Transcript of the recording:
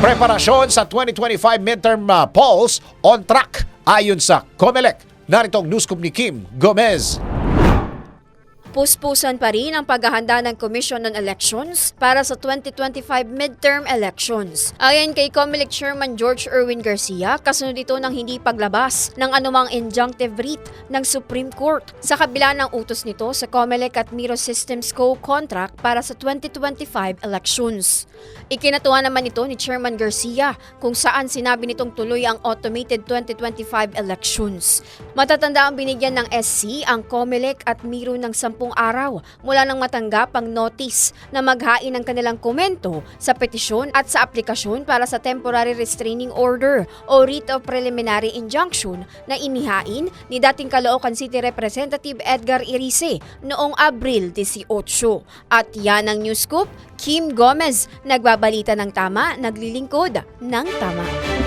Preparasyon sa 2025 midterm uh, polls on track ayon sa COMELEC. Narito ang newscoop ni Kim Gomez. Puspusan pa rin ang paghahanda ng Commission on Elections para sa 2025 midterm elections. Ayon kay COMELEC Chairman George Erwin Garcia, kasunod ito ng hindi paglabas ng anumang injunctive writ ng Supreme Court sa kabila ng utos nito sa COMELEC at Miro Systems Co. contract para sa 2025 elections. Ikinatuwa naman ito ni Chairman Garcia kung saan sinabi nitong tuloy ang automated 2025 elections. Matatanda ang binigyan ng SC ang COMELEC at Miro ng 10 araw mula nang matanggap ang notice na maghain ng kanilang komento sa petisyon at sa aplikasyon para sa Temporary Restraining Order o Writ of Preliminary Injunction na inihain ni dating Caloocan City Representative Edgar Irice noong Abril 18. At yan ang news scoop, Kim Gomez, nagbabalita ng tama, naglilingkod ng tama.